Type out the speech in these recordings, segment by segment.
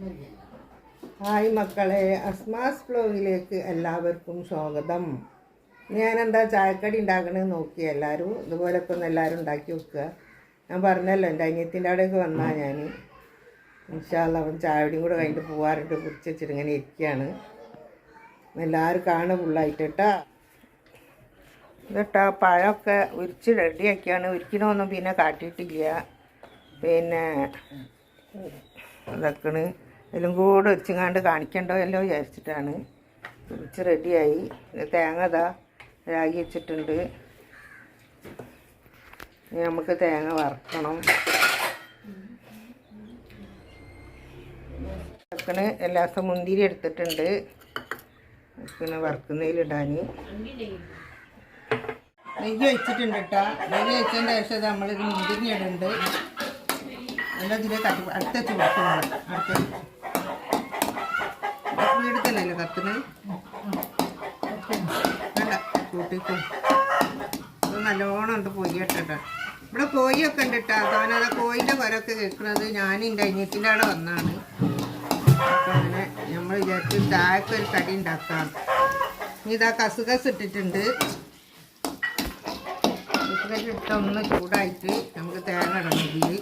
Hi മക്കളെ അസ്മാസ് ബ്ലോഗിലേക്ക് എല്ലാവർക്കും സ്വാഗതം. ഞാനെന്താ ചായക്കടി ഉണ്ടാക്കണമെന്ന് നോക്കി എല്ലാവരും ഇതുപോലൊക്കെ ഒന്ന് എല്ലാവരും ഉണ്ടാക്കി വെക്കുക. ഞാൻ പറഞ്ഞല്ലോ എന്റെ അനിയത്തിന്റെ അവിടെയൊക്കെ വന്നാൽ ഞാൻ ഇൻഷാല്ല അവൻ ചായടിയും കൂടെ കഴിഞ്ഞിട്ട് പോകാറുണ്ട് കുറിച്ച് വെച്ചിട്ട് ഇങ്ങനെ ഇരിക്കുകയാണ്. എല്ലാവരും കാണുക ഫുള്ളായിട്ട് കേട്ടോ. ഇതട്ടാ പഴമൊക്കെ ഉരിച്ച് റെഡിയാക്കിയാണ് ഉരിക്കണമൊന്നും പിന്നെ കാട്ടിയിട്ടില്ല. പിന്നെ ഇതൊക്കെയാണ് എല്ലാം കൂടെ ഉരിച്ചങ്ങാണ്ട് കാണിക്കണ്ടല്ലോ വിചാരിച്ചിട്ടാണ്. കുറിച്ച് റെഡിയായി. തേങ്ങ ഇതാ രാഗി വെച്ചിട്ടുണ്ട്. ഇനി നമുക്ക് തേങ്ങ വറക്കണം. വറക്കണ്. എല്ലാ ദിവസവും മുന്തിരി എടുത്തിട്ടുണ്ട്. പിന്നെ വറുക്കുന്നതിലിടാൻ നെയ്യ് വെച്ചിട്ടുണ്ട് കേട്ടോ. നെയ്യ് വെച്ചതിന്റെ ശേഷം നമ്മളിത് മുന്തിരി ഇടുന്നുണ്ട് എല്ലാം ഇതിലേക്ക് കത്തി വറുക്കണം അടുത്ത വീടത്തല്ലേ കത്തിന് വേണ്ട കൂട്ടിക്കോ. നല്ലോണം ഉണ്ട് പൊയ്യ ഇട്ടിട്ട് ഇവിടെ കോഴിയൊക്കെ ഉണ്ട് കേട്ടോ താനത് കോഴിന്റെ കൊരൊക്കെ കേൾക്കുന്നത് ഞാൻ എന്റെ അവിടെ വന്നാണ്. അപ്പം അങ്ങനെ നമ്മൾ വിചാരിച്ചു ചായക്ക് ഒരു കടി ഉണ്ടാക്കാം. ഇതാ കസുകസ് ഇട്ടിട്ടുണ്ട്. കസുകസ് ഇട്ട ഒന്ന് ചൂടായിട്ട് നമുക്ക് തേങ്ങ ഇടണം ഇതിൽ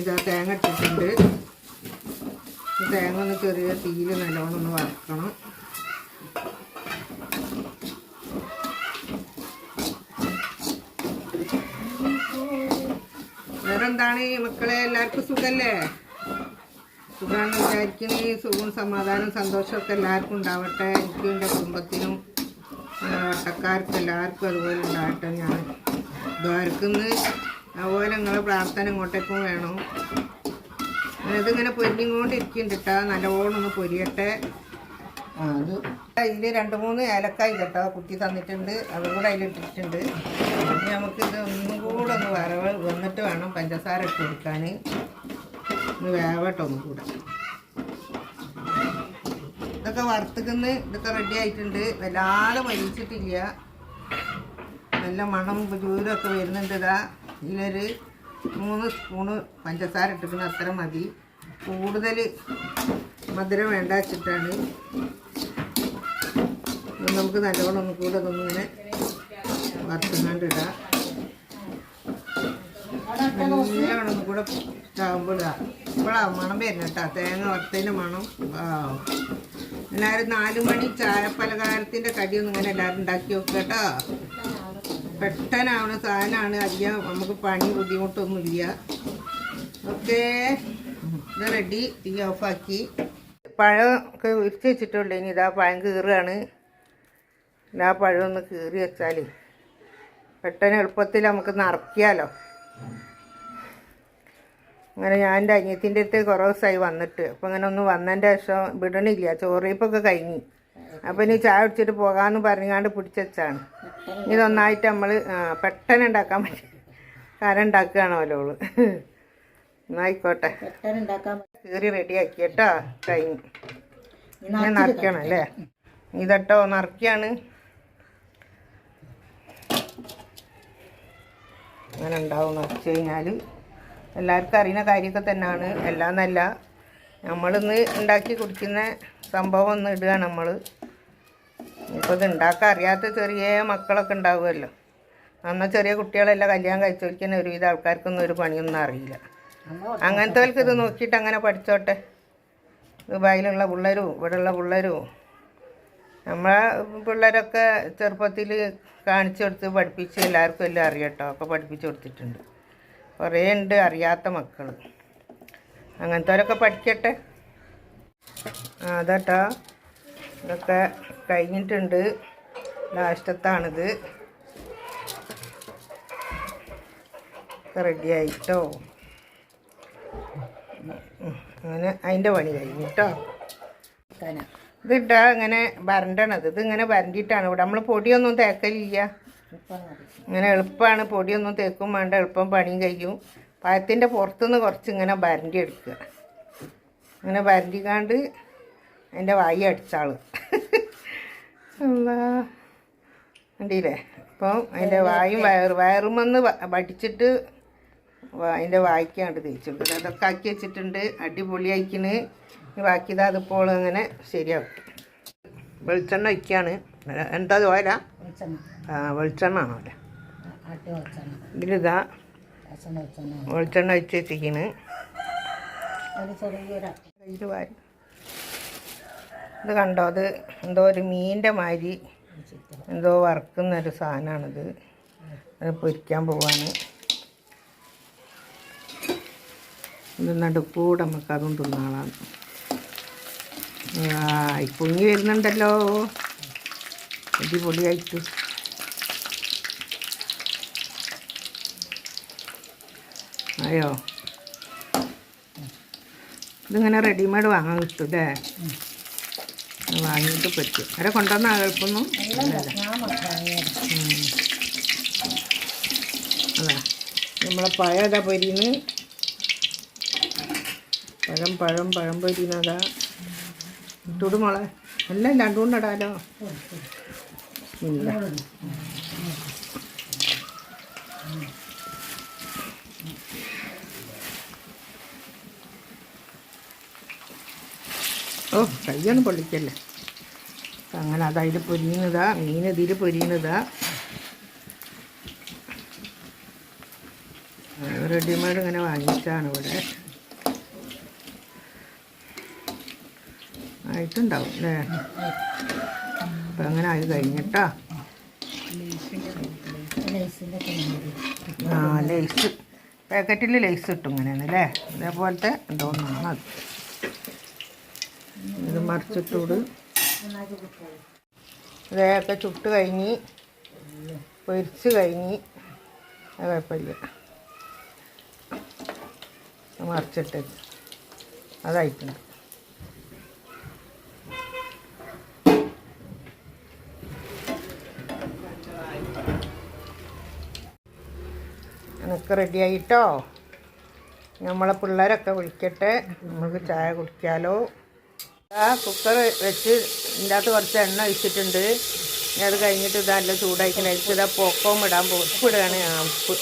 ഇതാ തേങ്ങ ഇട്ടിട്ടുണ്ട്. തേങ്ങ ഒന്ന് ചെറിയ തീയിൽ നല്ലോണം ഒന്ന് വറക്കണം. വേറെന്താണ് മക്കളെ? എല്ലാവർക്കും സുഖല്ലേ? സുഖമാണെന്ന് വിചാരിക്കണേ സുഖവും സമാധാനവും സന്തോഷമൊക്കെ എല്ലാവർക്കും ഉണ്ടാവട്ടെ. എനിക്കും എന്റെ കുടുംബത്തിനും വട്ടക്കാർക്കും എല്ലാവർക്കും അതുപോലെ ഉണ്ടാവട്ടെ ഞാൻ ദ്വാരക്കുന്ന് അതുപോലെ നിങ്ങൾ പ്രാർത്ഥന ഇങ്ങോട്ടേക്കും വേണം. ഇതിങ്ങനെ പൊരിഞ്ഞുകൊണ്ടിരിക്കുന്നുണ്ട് കേട്ടോ. നല്ലോണം ഒന്ന് പൊരിയട്ടെ. അത് അതിൽ രണ്ട് മൂന്ന് ഏലക്കായി കേട്ടോ കുത്തി തന്നിട്ടുണ്ട്. അതും കൂടെ അതിലിട്ടിട്ടുണ്ട്. ഇനി നമുക്കിത് ഒന്നും കൂടെ ഒന്ന് വരവ് വന്നിട്ട് വേണം പഞ്ചസാര ഇട്ട് കൊടുക്കാൻ ഒന്ന് വേവട്ടോ ഒന്നും കൂടെ. ഇതൊക്കെ വറുത്തുക്കുന്ന ഇതൊക്കെ റെഡി ആയിട്ടുണ്ട്. വല്ലാതെ വലിച്ചിട്ടില്ല നല്ല മണം ജൂരൊക്കെ വരുന്നുണ്ട് ഇതാ. ഇതിലൊരു മൂന്ന് സ്പൂണ് പഞ്ചസാര ഇട്ടിക്കുന്ന അത്ര മതി. കൂടുതൽ മധുരം വേണ്ട വെച്ചിട്ടാണ്. നമുക്ക് നല്ലോണം ഒന്നും കൂടെ ഒന്നിങ്ങനെ വറുത്തുങ്ങാണ്ട് ഇടാം നല്ലവണ്ണം ഒന്നും കൂടെ ചാകുമ്പോൾ ഇടാം ഇപ്പോഴാണ് മണം വരുന്നത് കേട്ടോ. തേങ്ങ വറുത്തതിന്റെ മണം. എല്ലാവരും നാല് മണി ചായ പലഹാരത്തിന്റെ കടിയൊന്നും ഇങ്ങനെ എല്ലാവരും ഉണ്ടാക്കി നോക്കുക കേട്ടോ. പെട്ടെന്നാവണ സാധനമാണ്. അധികം നമുക്ക് പണി ബുദ്ധിമുട്ടൊന്നുമില്ല. ഓക്കെ. ഇത് റെഡി തീ ഓഫാക്കി. പഴം ഒക്കെ ഉരിച്ച് വെച്ചിട്ടുണ്ട്. ഇനി ഇതാ പഴം കീറുകയാണ്. ഇതാ പഴം ഒന്ന് കീറി വെച്ചാൽ പെട്ടെന്ന് എളുപ്പത്തിൽ നമുക്ക് നിറയ്ക്കാമല്ലോ അങ്ങനെ ഞാൻ എന്റെ അനിയത്തിന്റെ അടുത്ത് കുറേ ദിവസമായി വന്നിട്ട്. അപ്പോൾ അങ്ങനെ ഒന്ന് വന്നതിന്റെ ശേഷം വിടണില്ല. ചോറിപ്പൊക്കെ കഴിഞ്ഞ്. അപ്പം ഇനി ചായ കുടിച്ചിട്ട് പോകാമെന്ന് പറഞ്ഞാണ്ട് പിടിച്ചാണ് ഇതൊന്നായിട്ട് നമ്മൾ പെട്ടെന്ന് ഉണ്ടാക്കാൻ പറ്റും. കര ഉണ്ടാക്കുകയാണല്ലോ ഓൾ എന്നായിക്കോട്ടെ. കീറി റെഡിയാക്കി കേട്ടോ കഴിഞ്ഞു. ഞാൻ നിറയ്ക്കണം അല്ലേ? ഇതട്ടോ നിറയ്ക്കാണ്. അങ്ങനെ ഉണ്ടാവും നറച്ച് കഴിഞ്ഞാൽ എല്ലാവർക്കും അറിയുന്ന കാര്യമൊക്കെ തന്നെയാണ്. എല്ലാം നല്ല നമ്മളിന്ന് ഉണ്ടാക്കി കുടിക്കുന്ന സംഭവം ഒന്ന് ഇടുകയാണ് നമ്മൾ ഇപ്പോൾ ഇത് ഉണ്ടാക്കാൻ അറിയാത്ത ചെറിയ മക്കളൊക്കെ ഉണ്ടാവുമല്ലോ. അന്ന് ചെറിയ കുട്ടികളെല്ലാം കല്യാണം കഴിച്ചോലിക്കുന്ന ഒരുവിധ ആൾക്കാർക്കൊന്നും ഒരു പണിയൊന്നും അറിയില്ല. അങ്ങനത്തെവർക്ക് ഇത് നോക്കിയിട്ട് അങ്ങനെ പഠിച്ചോട്ടെ. ദുബായിലുള്ള പിള്ളേരും ഇവിടെയുള്ള പിള്ളേരും. നമ്മളെ പിള്ളേരൊക്കെ ചെറുപ്പത്തിൽ കാണിച്ചു കൊടുത്ത് പഠിപ്പിച്ച് എല്ലാവർക്കും എല്ലാം അറിയട്ടോ. ഒക്കെ പഠിപ്പിച്ച് കൊടുത്തിട്ടുണ്ട്. കുറേ ഉണ്ട് അറിയാത്ത മക്കൾ അങ്ങനത്തെവരൊക്കെ പഠിക്കട്ടെ. അതാട്ടോ ഇതൊക്കെ കഴിഞ്ഞിട്ടുണ്ട്. ലാസ്റ്റത്താണിത് റെഡി ആയിട്ടോ അങ്ങനെ അതിന്റെ പണി കഴിഞ്ഞിട്ടോ കേട്ടോ ഇതിട്ടാ ഇങ്ങനെ വരണ്ടണത്. ഇത് ഇങ്ങനെ വരണ്ടിട്ടാണ് ഇവിടെ. നമ്മൾ പൊടിയൊന്നും തേക്കലില്ല. ഇങ്ങനെ എളുപ്പമാണ് പൊടിയൊന്നും തേക്കും വേണ്ട. എളുപ്പം പണിയും കഴിയും. പഴത്തിന്റെ പുറത്തുനിന്ന് കുറച്ച് ഇങ്ങനെ വരണ്ടി എടുക്കുക ഇങ്ങനെ വരണ്ടിക്കാണ്ട് അതിന്റെ വായി അടിച്ചാൾ എന്താ കണ്ടില്ലേ? അപ്പം അതിന്റെ വായും വയറ് വയറുമെന്ന് പഠിച്ചിട്ട് അതിന്റെ വായിക്കാണ്ട് തേച്ചു കൊടുക്കുന്നത് അതൊക്കെ ആക്കി വെച്ചിട്ടുണ്ട്. അടിപൊളി അയക്കണ് ബാക്കിയത് അതിപ്പോൾ അങ്ങനെ ശരിയാവും. വെളിച്ചെണ്ണ ഒഴിക്കുകയാണ് എന്താ ഓല വെളിച്ചെണ്ണ. ആ വെളിച്ചെണ്ണ ആണോ അല്ലേ ഇതിലിതാ വെച്ചിരിക്കുന്നു വെളിച്ചെണ്ണ. ഒഴിച്ച് വെച്ചിരിക്കണ് ഇത് കണ്ടോ? അത് എന്തോ ഒരു മീന്റെ മാതിരി എന്തോ വറുക്കുന്ന ഒരു സാധനമാണിത് അത് പൊരിക്കാൻ പോവാണ്. ഇത് നടുക്കൂടെ നമുക്ക് അതും തിന്നാളാണ്. പൊങ്ങി വരുന്നുണ്ടല്ലോ. അടിപൊളിയായിട്ട്. അയ്യോ ഇതിങ്ങനെ റെഡിമെയ്ഡ് വാങ്ങാൻ കിട്ടും അല്ലേ? വാങ്ങിയിട്ട് പറ്റും. അവരെ കൊണ്ടുവന്ന കുഴപ്പമൊന്നും. അതാ. നമ്മളെ പഴം അതാ പൊരിന്ന് പഴം പഴം പഴം പൊരിന്നതാ ഇട്ടുടുമോളെ എല്ലാം രണ്ടുകൊണ്ടിടാലോ ഇല്ല. ഓ കയ്യൊന്നും പൊള്ളിക്കല്ലേ. അങ്ങനെ അതതിൽ പൊരിയുന്നതാ മീൻ ഇതിൽ പൊരിയുന്നതാ. റെഡിമെയ്ഡ് ഇങ്ങനെ വാങ്ങിച്ചാണ് ഇവിടെ. ആയിട്ടുണ്ടാവും അല്ലേ? അപ്പം അങ്ങനെ ആയി കഴിഞ്ഞിട്ടാ. ആ ലേസ്. പാക്കറ്റിൽ ലേസ് കിട്ടും ഇങ്ങനെയാണ് അല്ലേ? അതേപോലത്തെ എന്തോന്നാണ് അത്. ഇത് മറിച്ചിട്ടൂട്. ഇതൊക്കെ ചുട്ട് കഴിഞ്ഞ് പൊരിച്ച് കഴിഞ്ഞ് അത് കുഴപ്പമില്ല. മറിച്ചിട്ട് അതായിട്ടുണ്ട്. എനിക്ക് റെഡി ആയിട്ടോ? നമ്മളെ പിള്ളേരൊക്കെ വിളിക്കട്ടെ. നമുക്ക് ചായ കുടിക്കാലോ. ആ കുക്കർ വെച്ച് ഇതിന്റെ അകത്ത് കുറച്ച് എണ്ണ ഒഴിച്ചിട്ടുണ്ട്. അത് കഴിഞ്ഞിട്ട് ഇത് നല്ല അതിൽ ഇതാ പൊക്കവും ഇടാൻ പോകും ഉപ്പിടുകയാണ് ആ ഉപ്പ്.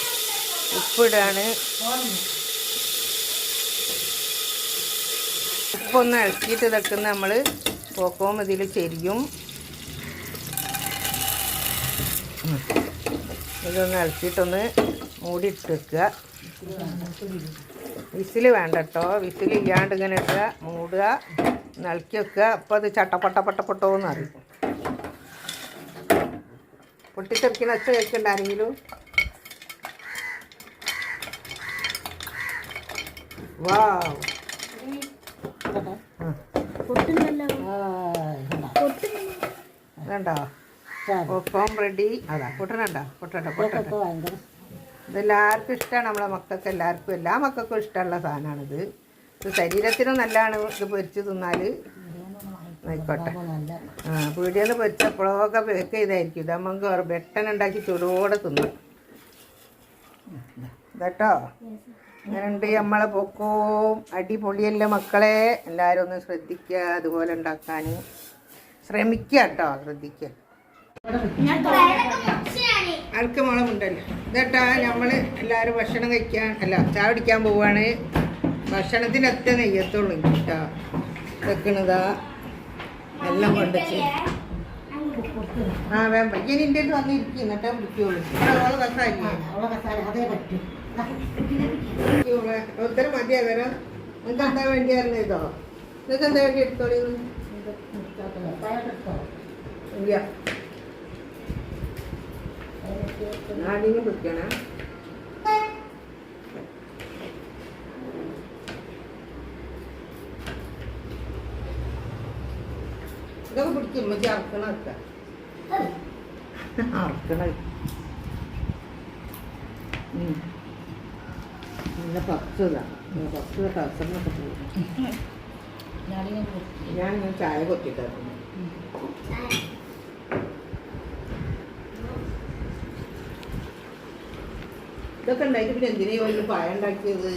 ഉപ്പിടുകയാണ് ഉപ്പൊന്ന് ഇളക്കിയിട്ട് ഇതൊക്കെ നമ്മൾ പൊക്കവും ഇതിൽ ചെരിയും. ഇതൊന്ന് ഇളക്കിയിട്ടൊന്ന് മൂടിയിട്ട് വെക്കുക. വിസിൽ വേണ്ട കേട്ടോ വിസിൽ ഇല്ലാണ്ട് ഇങ്ങനെ ഇടുക മൂടുക. നിളക്കി വെക്കുക അപ്പോൾ അത് ചട്ടപ്പട്ട പട്ടപ്പെട്ടോന്ന് അറിയും. പൊട്ടിത്തെറിക്കണ ഒച്ച കേൾക്കണ്ട ആരെങ്കിലും? വാവ്. വേണ്ടോ ഒപ്പം റെഡി അതാ പൊട്ടണണ്ട പൊട്ടണ്ട പൊട്ടണ്ട. ഇതെല്ലാവർക്കും ഇഷ്ടമാണ് നമ്മളെ മക്കൾക്ക് എല്ലാവർക്കും എല്ലാ മക്കൾക്കും ഇഷ്ടമുള്ള സാധനമാണിത്. ഇത് ശരീരത്തിന് നല്ലതാണ് ഇത് പൊരിച്ച് തിന്നാൽ ആയിക്കോട്ടെ. ആ ആ പീടിയെന്ന് പൊരിച്ചപ്പോഴൊക്കെ പേക്ക് ചെയ്തായിരിക്കും. ഇത് നമുക്ക് വെട്ടനുണ്ടാക്കി ചൂടോടെ തിന്നു. ഇതട്ടോ. അങ്ങനെയുണ്ട് നമ്മളെ പൊക്കവും അടിപൊളിയല്ല മക്കളെ? എല്ലാവരും ഒന്ന് ശ്രദ്ധിക്കുക അതുപോലെ ഉണ്ടാക്കാൻ ശ്രമിക്കുക കേട്ടോ ശ്രദ്ധിക്കുക ആൾക്ക് മുളമുണ്ടല്ലോ ഇതട്ടാ നമ്മൾ എല്ലാവരും ഭക്ഷണം കഴിക്കാൻ അല്ല ചായ കുടിക്കാൻ പോവാണ്. ഭക്ഷണത്തിനൊറ്റ നെയ്യത്തുള്ളൂ കേട്ടോ വെക്കണതാ എല്ലാം കൊണ്ട് ആ വേം ഇനി എന്റെ വന്നിരിക്കും എന്നിട്ടേ പിടിക്കുള്ളൂ കസാരിക്കും അവളെ കസാര അതേ പറ്റും ഉത്തരം മതിയാ വരാം നിങ്ങൾക്ക് എന്താ വേണ്ടിയായിരുന്നു ഇതോ? നിങ്ങൾക്ക് എന്താ വേണ്ടി എടുത്തോളൂ ഇല്ല. ആദ്യം പിടിക്കണം ഇതൊക്കെ അറക്കണ അറക്കണ നല്ല പച്ചതാണ് പച്ച ടസറിനൊക്കെ പോകും. ഞാനിങ്ങനെ ഞാൻ ഇങ്ങനെ ചായ കൊത്തിട്ടായിരുന്നു ഇതൊക്കെ ഉണ്ടായിട്ട് പിന്നെ എന്തിനാ വലിയ പായ ഉണ്ടാക്കിയത്?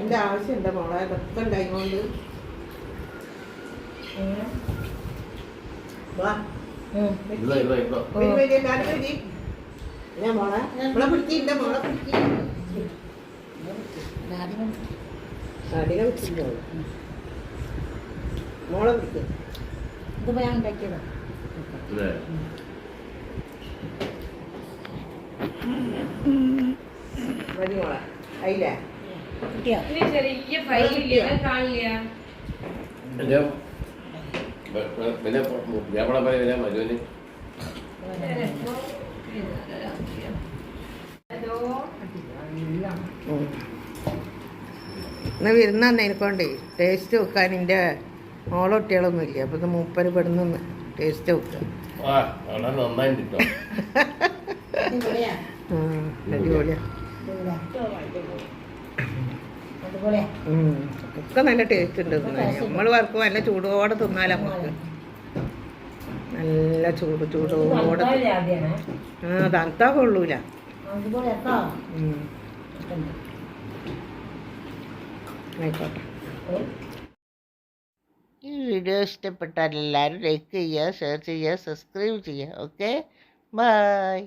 എന്റെ ആവശ്യം എന്താ മോളെ? ഇതൊക്കെ ഉണ്ടായിക്കൊണ്ട്. കാര്യം വരി ഞാൻ മോളെ പിടിക്കി. ഇതിപ്പോൾ ഞാൻ ഉണ്ടാക്കിയതാ. അല്ലേ മതി മോളെ. അതില്ലേ ചെറിയ ഫൈലില്ല കാണില്ല? പിന്നെ വ്യാപാരം പോലെ വരാൻ മരുവിന്. ഇന്ന് വരുന്ന എനിക്കൊണ്ടേ ടേസ്റ്റ് വെക്കാൻ എന്റെ മോളൊട്ടികളൊന്നും ഇല്ല അപ്പം ഇത് മൂപ്പര് പെടുന്ന ടേസ്റ്റ് വെക്കാം അടിപൊളിയാ ആ, അടിപൊളിയാ അടിപൊളിയാ അടിപൊളിയാ ഉം. ഒക്കെ നല്ല ടേസ്റ്റ് ഉണ്ട് നമ്മൾ വർക്ക് നല്ല ചൂടോടെ തിന്നാലോ നമുക്ക്. നല്ല ചൂട് ചൂടോടെ ആ തണുത്താ കൊള്ളൂല. ആയിക്കോട്ടെ. ഈ വീഡിയോ ഇഷ്ടപ്പെട്ടാൽ എല്ലാവരും ലൈക്ക് ചെയ്യുക ഷെയർ ചെയ്യുക സബ്സ്ക്രൈബ് ചെയ്യുക. Okay bye